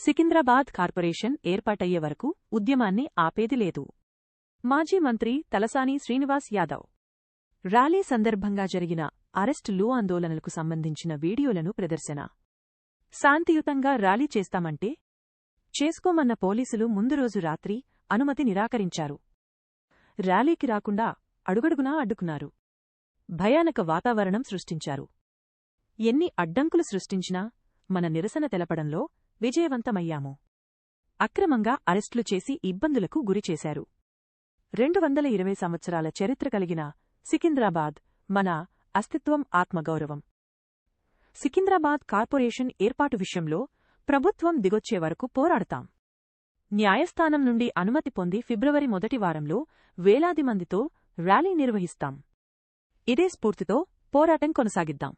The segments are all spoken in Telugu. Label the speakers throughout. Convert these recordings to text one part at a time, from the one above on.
Speaker 1: సికింద్రాబాద్ కార్పొరేషన్ ఏర్పాటయ్యే వరకు ఉద్యమాన్ని ఆపేది లేదు. మాజీ మంత్రి తలసాని శ్రీనివాస్ యాదవ్. ర్యాలీ సందర్భంగా జరిగిన అరెస్టులు ఆందోళనలకు సంబంధించిన వీడియోలను ప్రదర్శన. శాంతియుతంగా ర్యాలీ చేస్తామంటే చేసుకోమన్న పోలీసులు ముందు రోజు రాత్రి అనుమతి నిరాకరించారు. ర్యాలీకి రాకుండా అడుగడుగునా అడ్డుకున్నారు. భయానక వాతావరణం సృష్టించారు. ఎన్ని అడ్డంకులు సృష్టించినా మన నిరసన తెలపడంలో విజయవంతమయ్యాము. అక్రమంగా అరెస్టులు చేసి ఇబ్బందులకు గురిచేశారు. రెండు వందల ఇరవై సంవత్సరాల చరిత్ర కలిగిన సికింద్రాబాద్ మన అస్తిత్వం ఆత్మగౌరవం. సికింద్రాబాద్ కార్పొరేషన్ ఏర్పాటు విషయంలో ప్రభుత్వం దిగొచ్చే వరకు పోరాడతాం. న్యాయస్థానం నుండి అనుమతి పొంది ఫిబ్రవరి మొదటి వారంలో వేలాది మందితో ర్యాలీ నిర్వహిస్తాం. ఇదే స్ఫూర్తితో పోరాటం కొనసాగిద్దాం.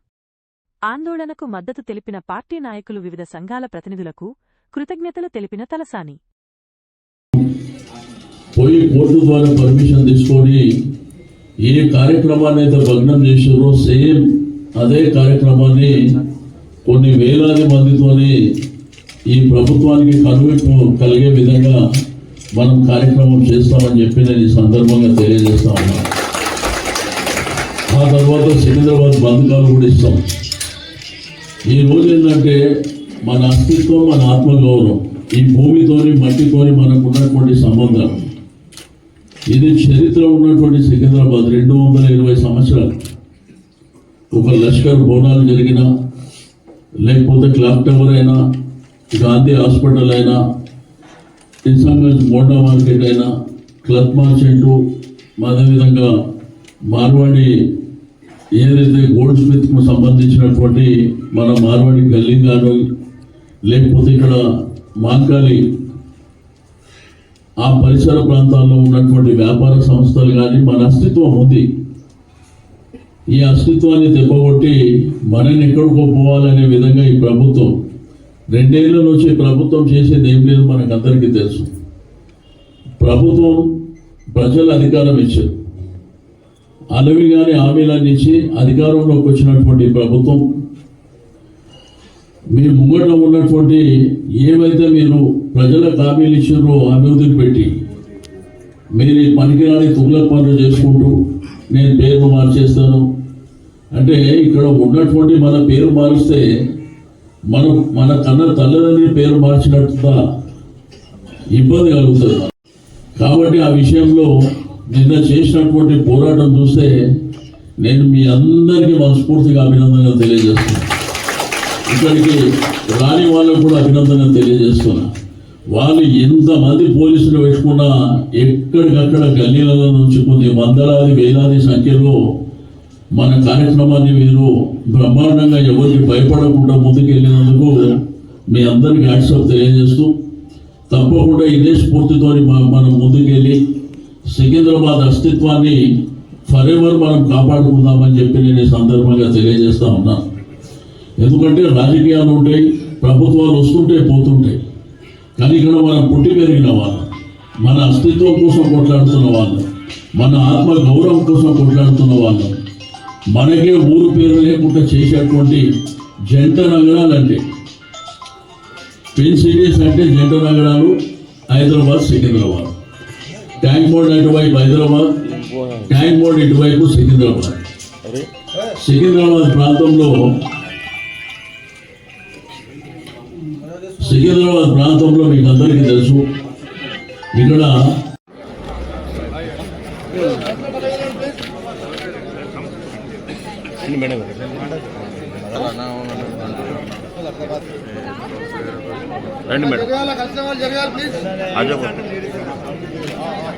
Speaker 1: ఆందోళనకు మద్దతు తెలిపిన పార్టీ నాయకులు వివిధ సంఘాల ప్రతినిధులకు కృతజ్ఞతలు తెలిపిన తలసాని.
Speaker 2: పోయి కోర్టు ద్వారా పర్మిషన్ తీసుకొని ఏ కార్యక్రమాన్ని అయితే భగ్నం చేసారో సేమ్ అదే కార్యక్రమాన్ని కొన్ని వేలాది మందితోని ఈ ప్రభుత్వానికి కనువిప్పు కలిగే విధంగా మనం కార్యక్రమం చేస్తామని చెప్పి నేను ఈ సందర్భంగా తెలియజేస్తా ఉన్నా ఆ తర్వాత సికింద్రాబాద్ బంధకాలు కూడా ఇస్తాం. ఈ రోజు ఏంటంటే మన అస్తిత్వం మన ఆత్మగౌరవం. ఈ భూమితోని మట్టితోని మనకు ఉన్నటువంటి సంబంధం ఇది చరిత్ర ఉన్నటువంటి సికింద్రాబాద్ రెండు వందల ఇరవై సంవత్సరాలు. ఒక లష్కర్ బోనాలు జరిగినా లేకపోతే క్లాక్ టవర్ అయినా గాంధీ హాస్పిటల్ అయినా నిజాంగంజ్ మోండా మార్కెట్ అయినా క్లత్ మార్చెంటు అదేవిధంగా మార్వాడి ఏదైతే గోల్డ్ స్మిత్కు సంబంధించినటువంటి మన మార్వాడి గల్లీ కానీ లేకపోతే ఇక్కడ మాంకాలి ఆ పరిసర ప్రాంతాల్లో ఉన్నటువంటి వ్యాపార సంస్థలు కానీ మన అస్తిత్వం ఉంది. ఈ అస్తిత్వాన్ని దెబ్బకొట్టి మనని ఎక్కడికో పోవాలనే విధంగా ఈ ప్రభుత్వం రెండేళ్ళ నుంచి ప్రభుత్వం చేసేది ఏం లేదు మనకు అందరికీ తెలుసు. ప్రభుత్వం ప్రజల అధికారం ఇచ్చారు అలవి కానీ హామీలన్నీ ఇచ్చి అధికారంలోకి వచ్చినటువంటి ప్రభుత్వం మీ ముంగట ఉన్నటువంటి ఏవైతే మీరు ప్రజలకు హామీలు ఇచ్చారో అభివృద్ధిని పెట్టి మీరు పనికిరాని తుగుల పనులు చేసుకుంటూ నేను పేరు మార్చేస్తాను. అంటే ఇక్కడ ఉన్నటువంటి మన పేరు మారిస్తే మనం మన కన్న తల్లిదండ్రుల పేరు మార్చినట్టుగా ఇబ్బంది కలుగుతుంది. కాబట్టి ఆ విషయంలో నిన్న చేసినటువంటి పోరాటం చూస్తే నేను మీ అందరికీ మనస్ఫూర్తిగా అభినందనలు తెలియజేస్తున్నాను ఇక్కడికి రాని వాళ్ళకు కూడా అభినందనలు తెలియజేస్తున్నా. వాళ్ళు ఎంతమంది పోలీసులు పెట్టుకున్నా ఎక్కడికక్కడ గల్లీలలో నుంచి కొన్ని వందలాది వేలాది సంఖ్యలో మన కార్యక్రమాన్ని మీరు బ్రహ్మాండంగా ఎవరికి భయపడకుండా ముందుకెళ్ళినందుకు మీ అందరికీ హ్యాట్సప్ తెలియజేస్తూ తప్పకుండా ఇదే స్ఫూర్తితో మనం ముందుకెళ్ళి సికింద్రాబాద్ అస్తిత్వాన్ని ఫరెవర్ మనం కాపాడుకుందామని చెప్పి నేను ఈ సందర్భంగా తెలియజేస్తా ఉన్నాను ఎందుకంటే రాజకీయాలు ఉంటాయి ప్రభుత్వాలు వస్తుంటాయి పోతుంటాయి. కానీ ఇక్కడ మనం పుట్టి పెరిగిన వాళ్ళం. మన అస్తిత్వం కోసం కొట్లాడుతున్న వాళ్ళం. మన ఆత్మ గౌరవం కోసం కొట్లాడుతున్న వాళ్ళం. మనకే ఊరు పేరు లేకుండా చేసేటువంటి జంట నగరాలంటే ట్విన్ సిటీస్ అంటే జంట నగరాలు హైదరాబాద్ సికింద్రాబాద్. ట్యాంక్ బోర్డ్ అటువైపు హైదరాబాద్ ట్యాంక్ బోర్డ్ ఇటువైపు సికింద్రాబాద్. సికింద్రాబాద్ ప్రాంతంలో సికింద్రాబాద్ ప్రాంతంలో మీకు అందరికీ తెలుసు. ఇక్కడ
Speaker 3: రండి మేడం.